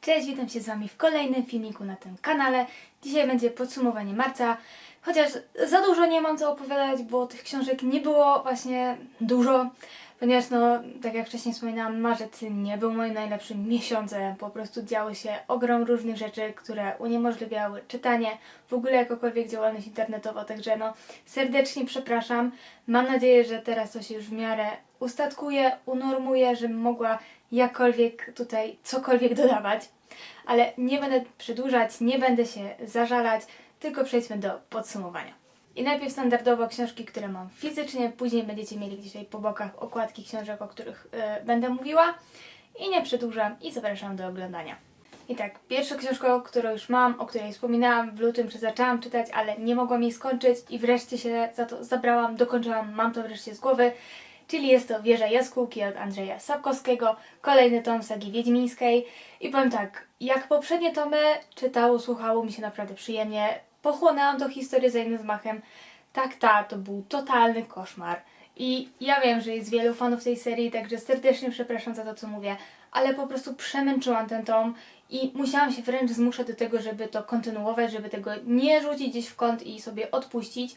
Cześć, witam się z Wami w kolejnym filmiku na tym kanale. Dzisiaj będzie podsumowanie marca, chociaż za dużo nie mam co opowiadać, bo tych książek nie było właśnie dużo, ponieważ no, tak jak wcześniej wspominałam, marzec nie był moim najlepszym miesiącem. Po prostu działy się ogrom różnych rzeczy, które uniemożliwiały czytanie, w ogóle jakąkolwiek działalność internetową, także no serdecznie przepraszam. Mam nadzieję, że teraz to się już w miarę ustatkuje, unormuje, żebym mogła jakkolwiek tutaj cokolwiek dodawać. Ale nie będę przedłużać, nie będę się zażalać, tylko przejdźmy do podsumowania. I najpierw standardowo książki, które mam fizycznie, później będziecie mieli tutaj po bokach okładki książek, o których y, będę mówiła. I nie przedłużam i zapraszam do oglądania. I tak, pierwsza książka, którą już mam, o której wspominałam w lutym, że zaczęłam czytać, ale nie mogłam jej skończyć i wreszcie się za to zabrałam, dokończyłam, mam to wreszcie z głowy, czyli jest to Wieża Jaskółki od Andrzeja Sapkowskiego, kolejny tom sagi wiedźmińskiej i powiem tak, jak poprzednie tomy czytało, słuchało mi się naprawdę przyjemnie, pochłonęłam tą historię za jednym zmachem, tak, ta, to był totalny koszmar. I ja wiem, że jest wielu fanów tej serii, także serdecznie przepraszam za to, co mówię, ale po prostu przemęczyłam ten tom i musiałam się wręcz zmuszać do tego, żeby to kontynuować, żeby tego nie rzucić gdzieś w kąt i sobie odpuścić.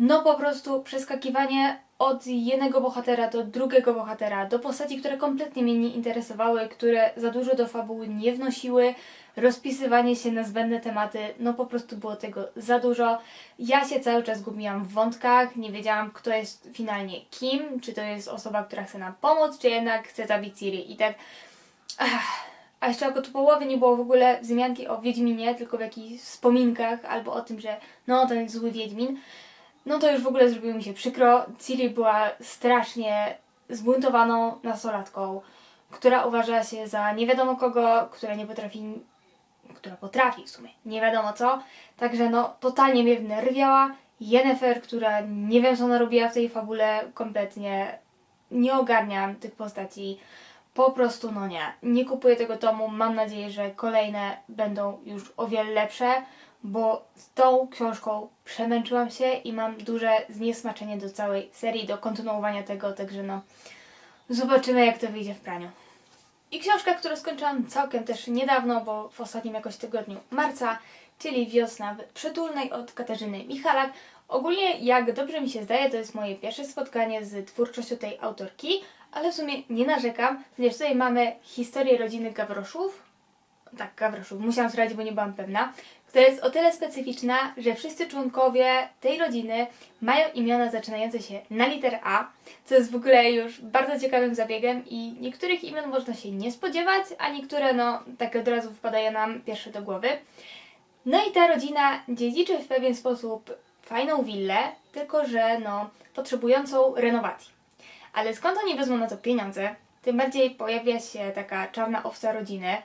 No po prostu przeskakiwanie od jednego bohatera do drugiego bohatera, do postaci, które kompletnie mnie nie interesowały, które za dużo do fabuły nie wnosiły, rozpisywanie się na zbędne tematy, no po prostu było tego za dużo. Ja się cały czas gubiłam w wątkach, nie wiedziałam kto jest finalnie kim, czy to jest osoba, która chce nam pomóc, czy jednak chce zabić Ciri i tak... Ach. A jeszcze jako tu połowy nie było w ogóle wzmianki o Wiedźminie, tylko w jakichś wspominkach, albo o tym, że no ten zły Wiedźmin no to już w ogóle zrobiło mi się przykro. Ciri była strasznie zbuntowaną nastolatką, która uważa się za nie wiadomo kogo, która nie potrafi, która potrafi w sumie, nie wiadomo co. Także no, totalnie mnie wnerwiała. Yennefer, która nie wiem co ona robiła w tej fabule, kompletnie nie ogarniam tych postaci. Po prostu no nie. Nie kupuję tego tomu. Mam nadzieję, że kolejne będą już o wiele lepsze bo z tą książką przemęczyłam się i mam duże zniesmaczenie do całej serii, do kontynuowania tego, także no zobaczymy jak to wyjdzie w praniu. I książka, którą skończyłam całkiem też niedawno, bo w ostatnim jakoś tygodniu marca, czyli Wiosna w Przytulnej od Katarzyny Michalak. Ogólnie, jak dobrze mi się zdaje, to jest moje pierwsze spotkanie z twórczością tej autorki, ale w sumie nie narzekam, ponieważ tutaj mamy historię rodziny Gawroszów, tak, Gawroszów, musiałam sprawdzić, bo nie byłam pewna, która jest o tyle specyficzna, że wszyscy członkowie tej rodziny mają imiona zaczynające się na literę A, co jest w ogóle już bardzo ciekawym zabiegiem i niektórych imion można się nie spodziewać, a niektóre no tak od razu wpadają nam pierwsze do głowy. No i ta rodzina dziedziczy w pewien sposób fajną willę, tylko że no potrzebującą renowacji. Ale skąd oni wezmą na to pieniądze? Tym bardziej pojawia się taka czarna owca rodziny,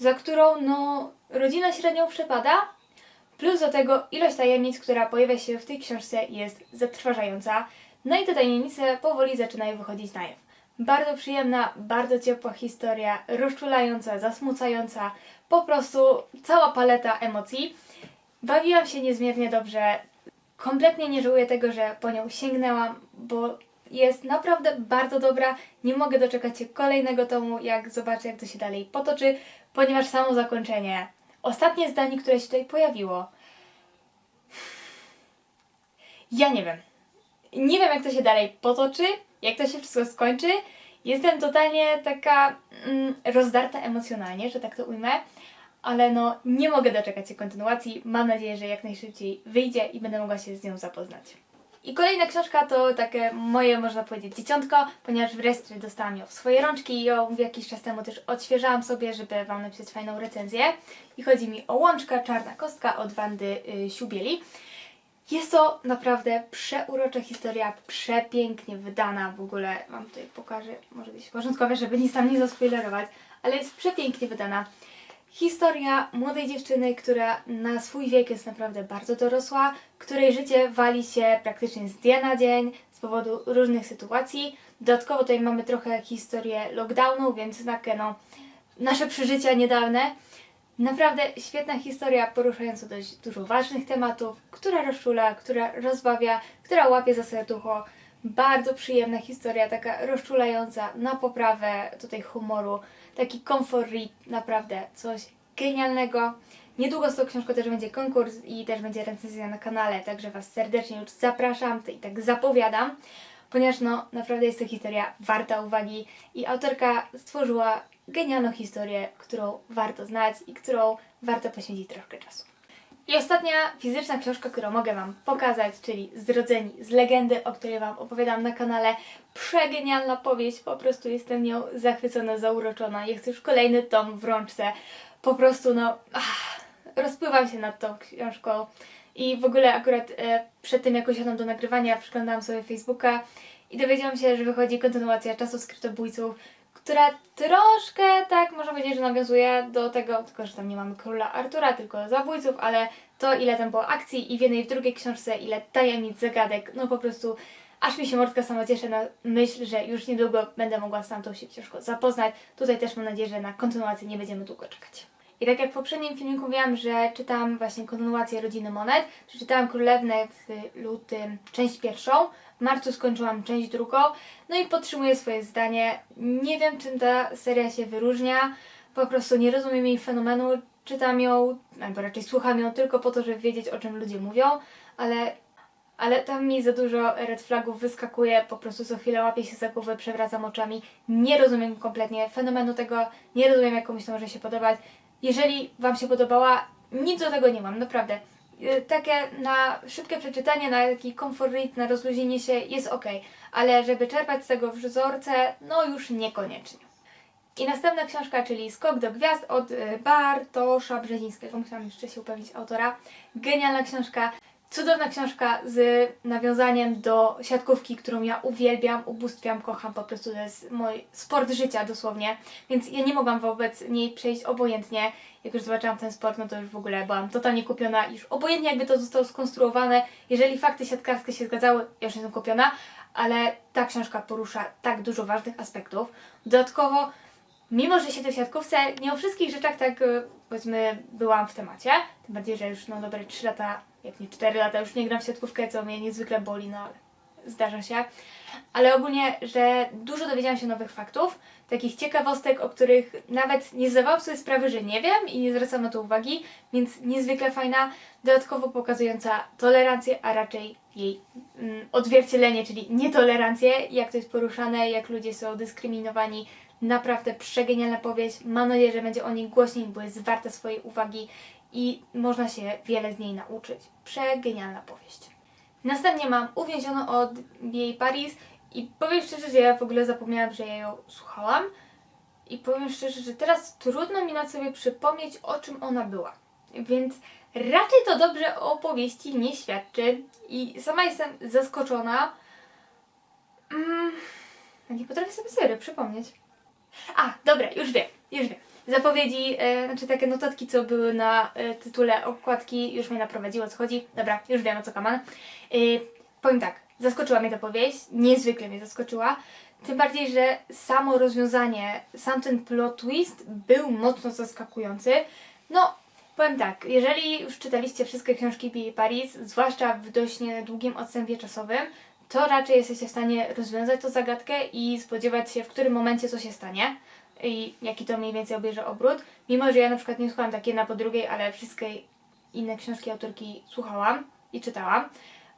za którą no rodzina średnią przepada, plus do tego ilość tajemnic, która pojawia się w tej książce jest zatrważająca, no i te tajemnice powoli zaczynają wychodzić na jaw. Bardzo przyjemna, bardzo ciepła historia, rozczulająca, zasmucająca, po prostu cała paleta emocji. Bawiłam się niezmiernie dobrze, kompletnie nie żałuję tego, że po nią sięgnęłam, bo jest naprawdę bardzo dobra. Nie mogę doczekać się kolejnego tomu, jak zobaczę, jak to się dalej potoczy, ponieważ samo zakończenie, ostatnie zdanie, które się tutaj pojawiło. Ja nie wiem. Nie wiem, jak to się dalej potoczy, jak to się wszystko skończy. Jestem totalnie taka mm, rozdarta emocjonalnie, że tak to ujmę, ale no nie mogę doczekać się kontynuacji. Mam nadzieję, że jak najszybciej wyjdzie i będę mogła się z nią zapoznać. I kolejna książka to takie moje, można powiedzieć, dzieciątko, ponieważ wreszcie dostałam ją w swoje rączki i ją jakiś czas temu też odświeżałam sobie, żeby Wam napisać fajną recenzję. I chodzi mi o Łączka Czarna Kostka od Wandy y, Siubieli. Jest to naprawdę przeurocza historia, przepięknie wydana w ogóle. Wam tutaj pokażę, może być porządkowe, żeby nic tam nie zaspoilerować, ale jest przepięknie wydana. Historia młodej dziewczyny, która na swój wiek jest naprawdę bardzo dorosła, której życie wali się praktycznie z dnia na dzień z powodu różnych sytuacji. Dodatkowo tutaj mamy trochę historię lockdownu, więc takie no, nasze przeżycia niedawne. Naprawdę świetna historia, poruszająca dość dużo ważnych tematów, która rozczula, która rozbawia, która łapie za serducho. Bardzo przyjemna historia, taka rozczulająca, na poprawę tutaj humoru, taki comfort read, naprawdę coś genialnego. Niedługo z tą książką też będzie konkurs i też będzie recenzja na kanale, także Was serdecznie już zapraszam i tak zapowiadam, ponieważ no naprawdę jest to historia warta uwagi i autorka stworzyła genialną historię, którą warto znać i którą warto poświęcić troszkę czasu. I ostatnia fizyczna książka, którą mogę Wam pokazać, czyli Zrodzeni z legendy, o której Wam opowiadam na kanale. Przegenialna powieść, po prostu jestem nią zachwycona, zauroczona. Chcę już kolejny tom w rączce. Po prostu, no, ach, rozpływam się nad tą książką. I w ogóle akurat e, przed tym, jak usiadłam do nagrywania, przeglądałam sobie Facebooka i dowiedziałam się, że wychodzi kontynuacja Czasu Skrytobójców, która troszkę, tak można powiedzieć, że nawiązuje do tego, tylko że tam nie mamy króla Artura, tylko zabójców, ale to ile tam było akcji i w jednej i w drugiej książce, ile tajemnic, zagadek, no po prostu aż mi się mordka sama cieszy na myśl, że już niedługo będę mogła z tamtą się książką zapoznać. Tutaj też mam nadzieję, że na kontynuację nie będziemy długo czekać. I tak jak w poprzednim filmiku mówiłam, że czytam właśnie kontynuację Rodziny Monet, przeczytałam Królewnę w lutym część pierwszą, marcu skończyłam część drugą, no i podtrzymuję swoje zdanie. Nie wiem, czym ta seria się wyróżnia, po prostu nie rozumiem jej fenomenu, czytam ją, albo raczej słucham ją tylko po to, żeby wiedzieć, o czym ludzie mówią, ale ale tam mi za dużo red flagów wyskakuje, po prostu co chwilę łapię się za głowę, przewracam oczami. Nie rozumiem kompletnie fenomenu tego, nie rozumiem jak komuś to może się podobać. Jeżeli Wam się podobała, nic do tego nie mam, naprawdę. Y, Takie na szybkie przeczytanie, na taki comfort read, na rozluźnienie się jest ok, ale żeby czerpać z tego wzorce, no już niekoniecznie. I następna książka, czyli Skok do Gwiazd od y, Bartosza Brzezińskiego. Musiałam jeszcze się upewnić autora. Genialna książka, cudowna książka z nawiązaniem do siatkówki, którą ja uwielbiam, ubóstwiam, kocham. Po prostu to jest mój sport życia dosłownie. Więc ja nie mogłam wobec niej przejść obojętnie. Jak już zobaczyłam ten sport, no to już w ogóle byłam totalnie kupiona. Już obojętnie jakby to zostało skonstruowane. Jeżeli fakty siatkarskie się zgadzały, ja już jestem kupiona. Ale ta książka porusza tak dużo ważnych aspektów. Dodatkowo Mimo, że się w siatkówce nie o wszystkich rzeczach tak e, powiedzmy byłam w temacie, tym bardziej, że już no dobre 3 lata, jak nie 4 lata już nie gram w siatkówkę, co mnie niezwykle boli, no ale zdarza się. Ale ogólnie, że dużo dowiedziałam się nowych faktów, takich ciekawostek, o których nawet nie zdawałam sobie sprawy, że nie wiem i nie zwracam na to uwagi, więc niezwykle fajna, dodatkowo pokazująca tolerancję, a raczej jej mm, odzwierciedlenie, czyli nietolerancję, jak to jest poruszane, jak ludzie są dyskryminowani. Naprawdę przegenialna powieść. Mam nadzieję, że będzie o niej głośniej, bo jest warta swojej uwagi i można się wiele z niej nauczyć. Przegenialna powieść. Następnie mam Uwięzioną od jej Paris i powiem szczerze, że ja w ogóle zapomniałam, że ja ją słuchałam i powiem szczerze, że teraz trudno mi na sobie przypomnieć, o czym ona była. Więc raczej to dobrze o opowieści nie świadczy i sama jestem zaskoczona. Mm, nie potrafię sobie serio przypomnieć. A, dobra, już wiem, już wiem. Zapowiedzi, e, znaczy takie notatki, co były na e, tytule okładki, już mnie naprowadziło, co chodzi. Dobra, już wiem, o co kaman. E, powiem tak, zaskoczyła mnie ta powieść, niezwykle mnie zaskoczyła. Tym bardziej, że samo rozwiązanie, sam ten plot twist był mocno zaskakujący. No, powiem tak, jeżeli już czytaliście wszystkie książki P.A. Paris, zwłaszcza w dość niedługim odstępie czasowym, to raczej jesteście w stanie rozwiązać tę zagadkę i spodziewać się, w którym momencie co się stanie i jaki to mniej więcej obierze obrót. Mimo, że ja na przykład nie słuchałam tak jedna po drugiej, ale wszystkie inne książki autorki słuchałam i czytałam,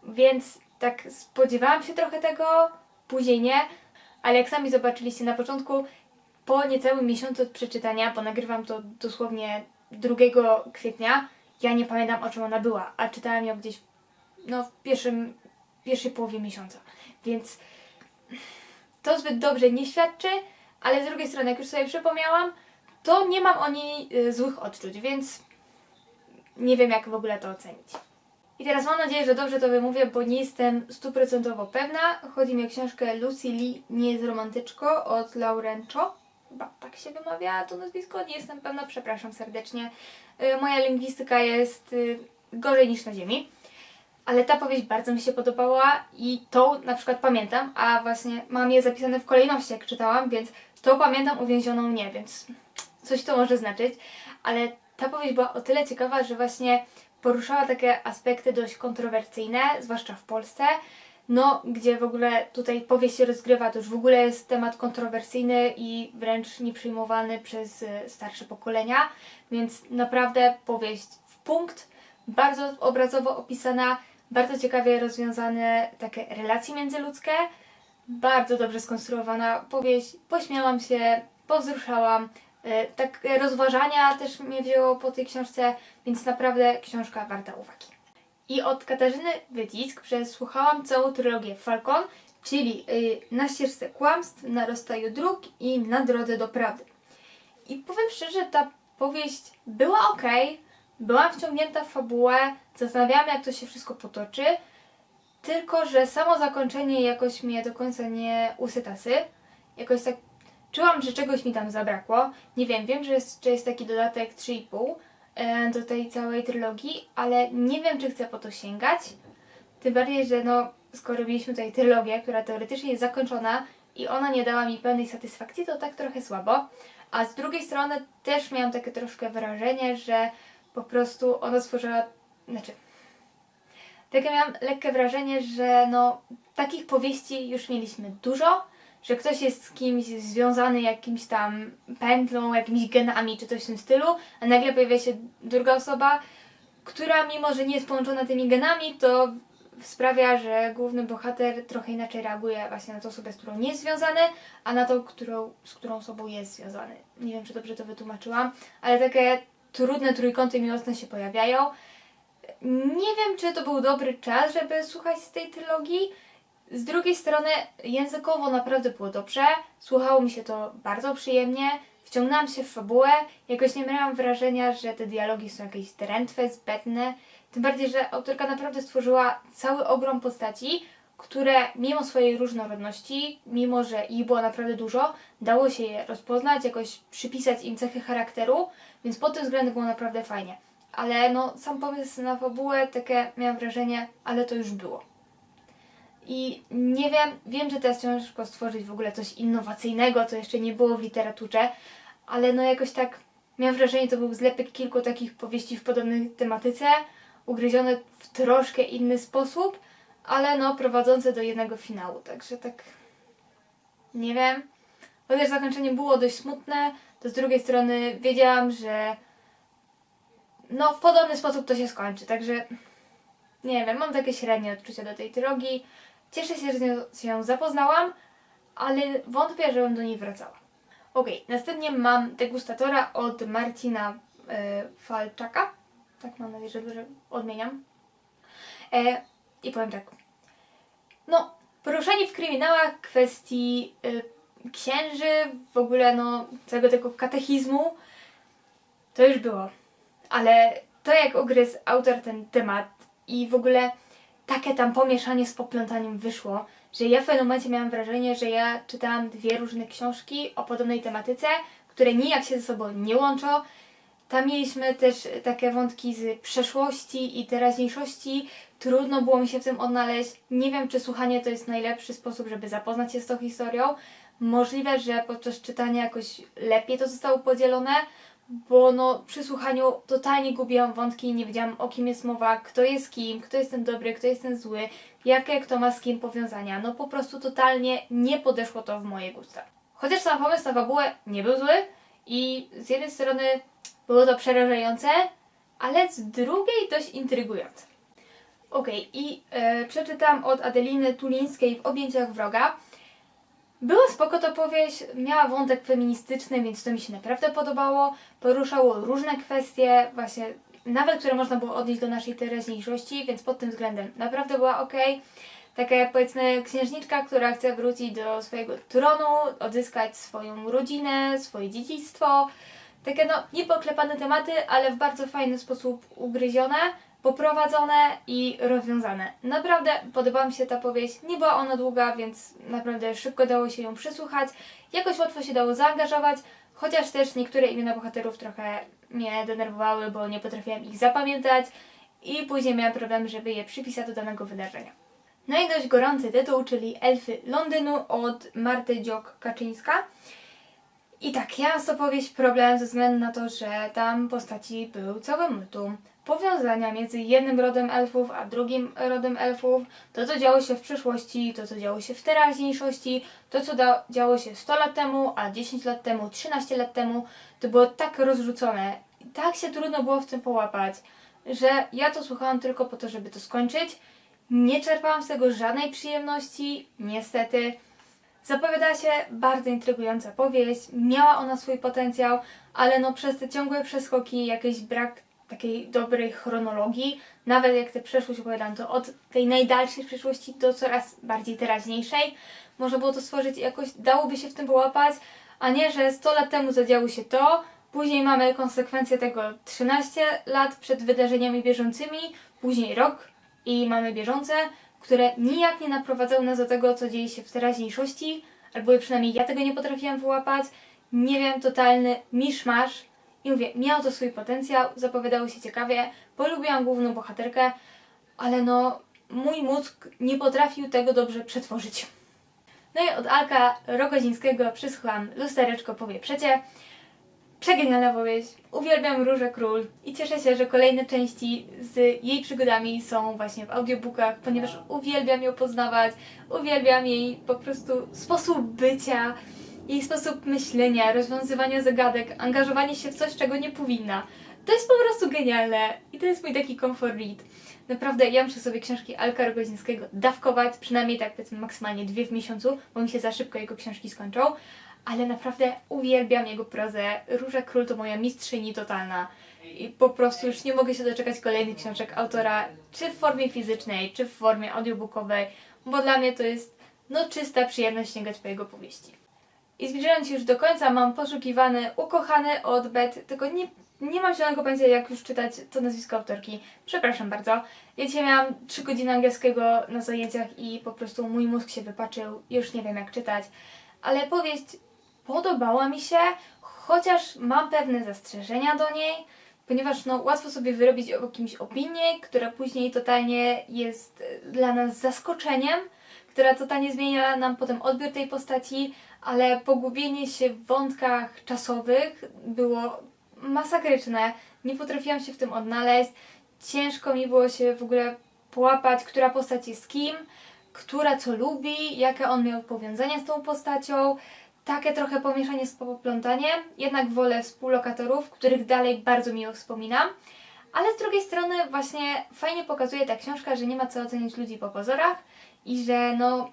więc tak spodziewałam się trochę tego, później nie, ale jak sami zobaczyliście na początku, po niecałym miesiącu od przeczytania, bo nagrywam to dosłownie 2 kwietnia, ja nie pamiętam o czym ona była, a czytałam ją gdzieś no, w pierwszym, pierwszej połowie miesiąca, więc to zbyt dobrze nie świadczy, ale z drugiej strony, jak już sobie przypomniałam, to nie mam o niej y, złych odczuć, więc nie wiem, jak w ogóle to ocenić. I teraz mam nadzieję, że dobrze to wymówię, bo nie jestem stuprocentowo pewna. Chodzi mi o książkę Lucy Lee Nie jest romantyczko od Laurencio. Chyba tak się wymawia to nazwisko, nie jestem pewna, przepraszam serdecznie. Y, Moja lingwistyka jest y, gorzej niż na ziemi. Ale ta powieść bardzo mi się podobała i tą na przykład pamiętam, a właśnie mam je zapisane w kolejności, jak czytałam, więc to pamiętam, uwięzioną nie, więc coś to może znaczyć. Ale ta powieść była o tyle ciekawa, że właśnie poruszała takie aspekty dość kontrowersyjne, zwłaszcza w Polsce. no gdzie w ogóle tutaj powieść się rozgrywa, to już w ogóle jest temat kontrowersyjny i wręcz nieprzyjmowany przez e, starsze pokolenia, więc naprawdę powieść w punkt, bardzo obrazowo opisana, bardzo ciekawie rozwiązane takie relacje międzyludzkie, bardzo dobrze skonstruowana powieść, pośmiałam się, powzruszałam, e, tak e, rozważania też mnie wzięło po tej książce, więc naprawdę książka warta uwagi. I od Katarzyny Wycisk przesłuchałam całą trylogię Falcon, czyli y, Na ścieżce kłamstw, Na rozstaju dróg i Na drodze do prawdy. I powiem szczerze, ta powieść była ok, byłam wciągnięta w fabułę, zastanawiałam jak to się wszystko potoczy, tylko że samo zakończenie jakoś mnie do końca nie usytasy. Jakoś tak czułam, że czegoś mi tam zabrakło. Nie wiem, wiem, że jest, że jest taki dodatek 3,5 e, do tej całej trylogii, ale nie wiem, czy chcę po to sięgać. Tym bardziej, że no, skoro mieliśmy tutaj trylogię, która teoretycznie jest zakończona i ona nie dała mi pełnej satysfakcji, to tak trochę słabo. A z drugiej strony też miałam takie troszkę wrażenie, że po prostu ona stworzyła, znaczy, takie miałam lekkie wrażenie, że no, takich powieści już mieliśmy dużo, że ktoś jest z kimś związany jakimś tam pętlą, jakimiś genami czy coś w tym stylu, a nagle pojawia się druga osoba, która mimo, że nie jest połączona tymi genami, to sprawia, że główny bohater trochę inaczej reaguje właśnie na tą osobę, z którą nie jest związany, a na tą, którą, z którą osobą jest związany. Nie wiem, czy dobrze to wytłumaczyłam, ale takie trudne trójkąty miłosne się pojawiają. Nie wiem, czy to był dobry czas, żeby słuchać z tej trylogii. Z drugiej strony językowo naprawdę było dobrze, słuchało mi się to bardzo przyjemnie, wciągnęłam się w fabułę, jakoś nie miałam wrażenia, że te dialogi są jakieś drętwe, zbędne, tym bardziej, że autorka naprawdę stworzyła cały ogrom postaci, które mimo swojej różnorodności, mimo że ich było naprawdę dużo, dało się je rozpoznać, jakoś przypisać im cechy charakteru, więc pod tym względem było naprawdę fajnie. Ale no, sam pomysł na fabułę, takie miałam wrażenie, ale to już było. I nie wiem, wiem, że teraz ciężko stworzyć w ogóle coś innowacyjnego, co jeszcze nie było w literaturze, ale no jakoś tak miałam wrażenie, to był zlepek kilku takich powieści w podobnej tematyce, ugryzione w troszkę inny sposób, ale no prowadzące do jednego finału, także tak nie wiem. Chociaż zakończenie było dość smutne, to z drugiej strony wiedziałam, że no w podobny sposób to się skończy, także nie wiem, mam takie średnie odczucia do tej trilogii. Cieszę się, że z nią się zapoznałam, ale wątpię, żebym do niej wracała. Okej, następnie mam degustatora od Marcina e, Falczaka. Tak mam nadzieję, że dobrze odmieniam. E, I powiem tak. No, poruszenie w kryminałach kwestii e, księży, w ogóle no całego tego katechizmu, to już było. Ale to jak ugryzł autor ten temat i w ogóle takie tam pomieszanie z poplątaniem wyszło, że ja w pewnym momencie miałam wrażenie, że ja czytałam dwie różne książki o podobnej tematyce, które nijak się ze sobą nie łączą. Tam mieliśmy też takie wątki z przeszłości i teraźniejszości. Trudno było mi się w tym odnaleźć. Nie wiem, czy słuchanie to jest najlepszy sposób, żeby zapoznać się z tą historią. Możliwe, że podczas czytania jakoś lepiej to zostało podzielone, bo no przy słuchaniu totalnie gubiłam wątki i nie wiedziałam o kim jest mowa, kto jest kim, kto jest ten dobry, kto jest ten zły, jakie kto ma z kim powiązania. No po prostu totalnie nie podeszło to w moje gusta. Chociaż sam pomysł na fabułę nie był zły i z jednej strony było to przerażające, ale z drugiej dość intrygujące. Okej, i e, przeczytam od Adeliny Tulińskiej w Objęciach Wroga. Było spoko to powieść, miała wątek feministyczny, więc to mi się naprawdę podobało. Poruszało różne kwestie, właśnie nawet które można było odnieść do naszej teraźniejszości, więc pod tym względem naprawdę była ok. Taka powiedzmy księżniczka, która chce wrócić do swojego tronu, odzyskać swoją rodzinę, swoje dziedzictwo. Takie no niepoklepane tematy, ale w bardzo fajny sposób ugryzione, poprowadzone i rozwiązane. Naprawdę podobała mi się ta powieść. Nie była ona długa, więc naprawdę szybko dało się ją przesłuchać. Jakoś łatwo się dało zaangażować, chociaż też niektóre imiona bohaterów trochę mnie denerwowały, bo nie potrafiłam ich zapamiętać i później miałam problem, żeby je przypisać do danego wydarzenia. No i dość gorący tytuł, czyli Elfy Londynu od Marty Dziok-Kaczyńska. I tak, ja z tą powieść problem ze względu na to, że tam postaci był całe multum. Powiązania między jednym rodem elfów a drugim rodem elfów, to co działo się w przeszłości, to co działo się w teraźniejszości, to co działo się 100 lat temu, a 10 lat temu, 13 lat temu, to było tak rozrzucone tak się trudno było w tym połapać, że ja to słuchałam tylko po to, żeby to skończyć. Nie czerpałam z tego żadnej przyjemności, niestety. Zapowiadała się bardzo intrygująca powieść, miała ona swój potencjał, ale no przez te ciągłe przeskoki, jakiś brak takiej dobrej chronologii, nawet jak tę przeszłość opowiadam, to od tej najdalszej przyszłości do coraz bardziej teraźniejszej, można było to stworzyć jakoś dałoby się w tym połapać, a nie, że 100 lat temu zadziało się to, później mamy konsekwencje tego 13 lat przed wydarzeniami bieżącymi, później rok i mamy bieżące, które nijak nie naprowadzają nas do tego, co dzieje się w teraźniejszości, albo przynajmniej ja tego nie potrafiłam wyłapać. Nie wiem, totalny miszmasz. I mówię, miał to swój potencjał, zapowiadało się ciekawie, polubiłam główną bohaterkę, ale no, mój mózg nie potrafił tego dobrze przetworzyć. No i od Alka Rogozińskiego przysłuchałam Lustereczko powie przecie. Przegenialna powieść. Uwielbiam Różę Król i cieszę się, że kolejne części z jej przygodami są właśnie w audiobookach, ponieważ uwielbiam ją poznawać, uwielbiam jej po prostu sposób bycia, jej sposób myślenia, rozwiązywania zagadek, angażowanie się w coś, czego nie powinna. To jest po prostu genialne i to jest mój taki comfort read. Naprawdę, ja muszę sobie książki Alka Rogozińskiego dawkować, przynajmniej tak powiedzmy maksymalnie dwie w miesiącu, bo mi się za szybko jego książki skończą ale naprawdę uwielbiam jego prozę. Róża Król to moja mistrzyni totalna. I po prostu już nie mogę się doczekać kolejnych książek autora, czy w formie fizycznej, czy w formie audiobookowej, bo dla mnie to jest no czysta przyjemność sięgać po jego powieści. I zbliżając się już do końca, mam poszukiwany Ukochany od Bet, tylko nie, nie mam zielonego pojęcia jak już czytać to nazwisko autorki. Przepraszam bardzo. Ja dzisiaj miałam 3 godziny angielskiego na zajęciach i po prostu mój mózg się wypaczył, już nie wiem jak czytać. Ale powieść podobała mi się, chociaż mam pewne zastrzeżenia do niej, ponieważ no, łatwo sobie wyrobić o kimś opinię, która później totalnie jest e, dla nas zaskoczeniem, która totalnie zmienia nam potem odbiór tej postaci, ale pogubienie się w wątkach czasowych było masakryczne. Nie potrafiłam się w tym odnaleźć. Ciężko mi było się w ogóle połapać, która postać jest kim, która co lubi, jakie on miał powiązania z tą postacią takie trochę pomieszanie z poplątaniem, jednak wolę współlokatorów, których dalej bardzo miło wspominam. Ale z drugiej strony właśnie fajnie pokazuje ta książka, że nie ma co oceniać ludzi po pozorach i że no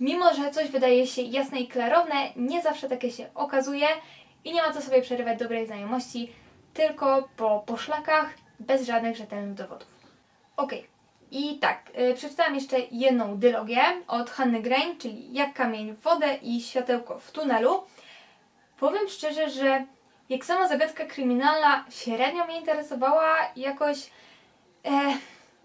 mimo, że coś wydaje się jasne i klarowne, nie zawsze takie się okazuje i nie ma co sobie przerywać dobrej znajomości, tylko po poszlakach, bez żadnych rzetelnych dowodów. Okej, i tak, y, przeczytałam jeszcze jedną dylogię od Hanny Grain, czyli Jak kamień w wodę i Światełko w tunelu. Powiem szczerze, że jak sama zagadka kryminalna średnio mnie interesowała, jakoś e,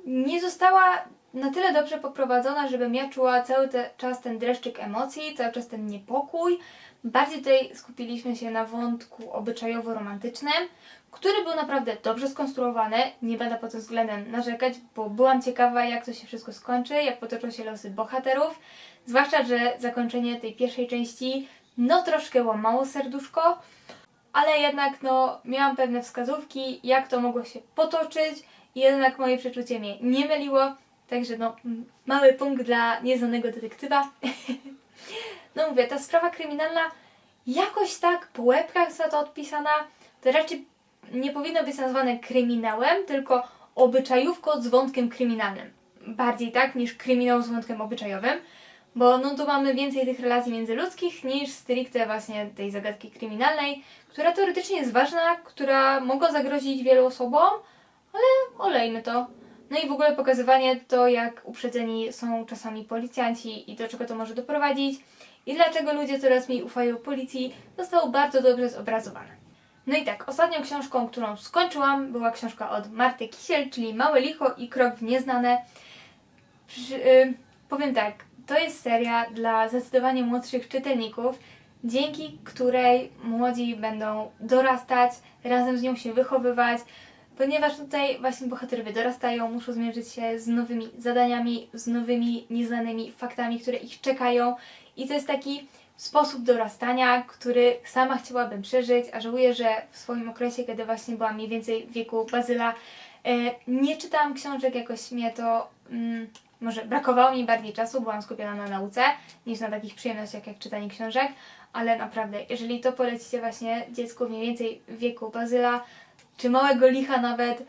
nie została na tyle dobrze poprowadzona, żebym ja czuła cały te czas ten dreszczyk emocji, cały czas ten niepokój. Bardziej tutaj skupiliśmy się na wątku obyczajowo-romantycznym, który był naprawdę dobrze skonstruowany. Nie będę pod tym względem narzekać, bo byłam ciekawa, jak to się wszystko skończy, jak potoczą się losy bohaterów. Zwłaszcza, że zakończenie tej pierwszej części no troszkę łamało serduszko, ale jednak no miałam pewne wskazówki, jak to mogło się potoczyć i jednak moje przeczucie mnie nie myliło. Także no, mały punkt dla nieznanego detektywa. no mówię, ta sprawa kryminalna jakoś tak po łebkach za to odpisana, to raczej nie powinno być nazwane kryminałem, tylko obyczajówko z wątkiem kryminalnym. Bardziej tak niż kryminał z wątkiem obyczajowym, bo no tu mamy więcej tych relacji międzyludzkich niż stricte właśnie tej zagadki kryminalnej, która teoretycznie jest ważna, która mogła zagrozić wielu osobom, ale olejmy to. No i w ogóle pokazywanie to, jak uprzedzeni są czasami policjanci i do czego to może doprowadzić i dlaczego ludzie coraz mniej ufają policji, zostało bardzo dobrze zobrazowane. No i tak, ostatnią książką, którą skończyłam, była książka od Marty Kisiel, czyli Małe Licho i Krok w Nieznane. Przy, y, powiem tak, to jest seria dla zdecydowanie młodszych czytelników, dzięki której młodzi będą dorastać, razem z nią się wychowywać, ponieważ tutaj właśnie bohaterowie dorastają, muszą zmierzyć się z nowymi zadaniami, z nowymi nieznanymi faktami, które ich czekają. I to jest taki sposób dorastania, który sama chciałabym przeżyć, a żałuję, że w swoim okresie, kiedy właśnie byłam mniej więcej w wieku Bazyla, e, nie czytałam książek, jakoś mnie to mm, może brakowało mi bardziej czasu, byłam skupiona na nauce niż na takich przyjemnościach jak czytanie książek, ale naprawdę, jeżeli to polecicie właśnie dziecku mniej więcej w wieku Bazyla, czy małego licha nawet,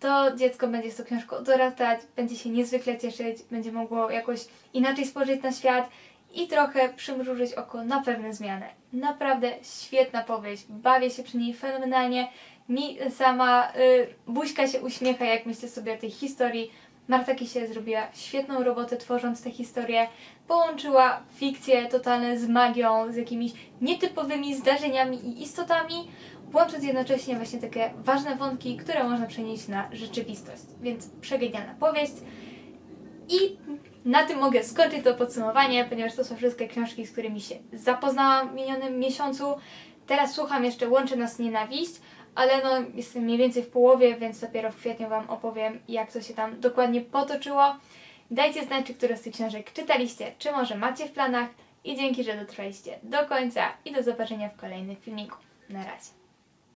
to dziecko będzie z tą książką dorastać, będzie się niezwykle cieszyć, będzie mogło jakoś inaczej spojrzeć na świat i trochę przymrużyć oko na pewne zmiany. Naprawdę świetna powieść, bawię się przy niej fenomenalnie. Mi sama y, buźka się uśmiecha, jak myślę sobie o tej historii. Marta Kisiel zrobiła świetną robotę tworząc tę historię. Połączyła fikcję totalne z magią, z jakimiś nietypowymi zdarzeniami i istotami, łącząc jednocześnie właśnie takie ważne wątki, które można przenieść na rzeczywistość. Więc przegenialna powieść. I na tym mogę skończyć to podsumowanie, ponieważ to są wszystkie książki, z którymi się zapoznałam w minionym miesiącu. Teraz słucham jeszcze Łączy nas nienawiść, ale no jestem mniej więcej w połowie, więc dopiero w kwietniu Wam opowiem, jak to się tam dokładnie potoczyło. Dajcie znać, czy które z tych książek czytaliście, czy może macie w planach i dzięki, że dotrwaliście do końca i do zobaczenia w kolejnym filmiku. Na razie.